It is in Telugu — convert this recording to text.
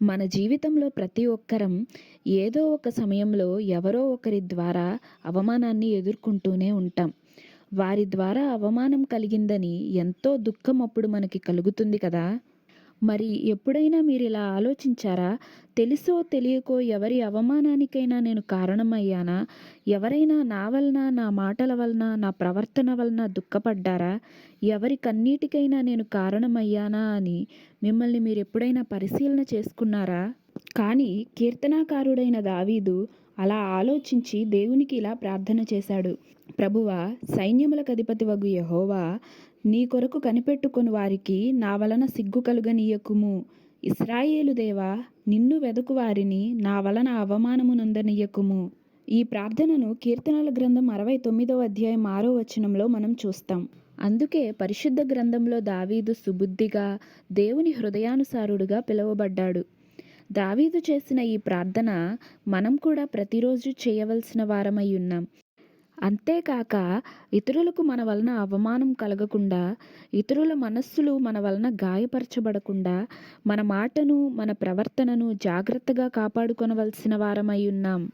మన జీవితంలో ప్రతి ఒక్కరం ఏదో ఒక సమయంలో ఎవరో ఒకరి ద్వారా అవమానాన్ని ఎదుర్కొంటూనే ఉంటాం. వారి ద్వారా అవమానం కలిగిందని ఎంతో దుఃఖం అప్పుడు మనకి కలుగుతుంది కదా! మరి ఎప్పుడైనా మీరు ఇలా ఆలోచించారా? తెలుసో తెలియకో ఎవరి అవమానానికైనా నేను కారణమయ్యానా? ఎవరైనా నా వలన, నా మాటల వలన, నా ప్రవర్తన వలన దుఃఖపడ్డారా? ఎవరి కన్నీటికైనా నేను కారణమయ్యానా అని మిమ్మల్ని మీరు ఎప్పుడైనా పరిశీలన చేసుకున్నారా? కానీ కీర్తనాకారుడైన దావీదు అలా ఆలోచించి దేవునికి ఇలా ప్రార్థన చేశాడు. ప్రభువా వగు యహోవా నీ కొరకు కనిపెట్టుకుని వారికి నా వలన సిగ్గు కలుగనీయకుము. ఇస్రాయేలు దేవా నిన్ను వెదకు వారిని నా వలన అవమానము నొందనీయకుము. ఈ ప్రార్థనను కీర్తనల గ్రంథం అరవై తొమ్మిదవ అధ్యాయం ఆరో వచనంలో మనం చూస్తాం. అందుకే పరిశుద్ధ గ్రంథంలో దావీదు సుబుద్ధిగా, దేవుని హృదయానుసారుడుగా పిలువబడ్డాడు. దావీదు చేసిన ఈ ప్రార్థన మనం కూడా ప్రతిరోజు చేయవలసిన వారమై ఉన్నాం. అంతేకాక ఇతరులకు మన వలన అవమానం కలగకుండా, ఇతరుల మనస్సులు మన వలన గాయపరచబడకుండా మన మాటను, మన ప్రవర్తనను జాగ్రత్తగా కాపాడుకొనవలసిన వారమై ఉన్నాం.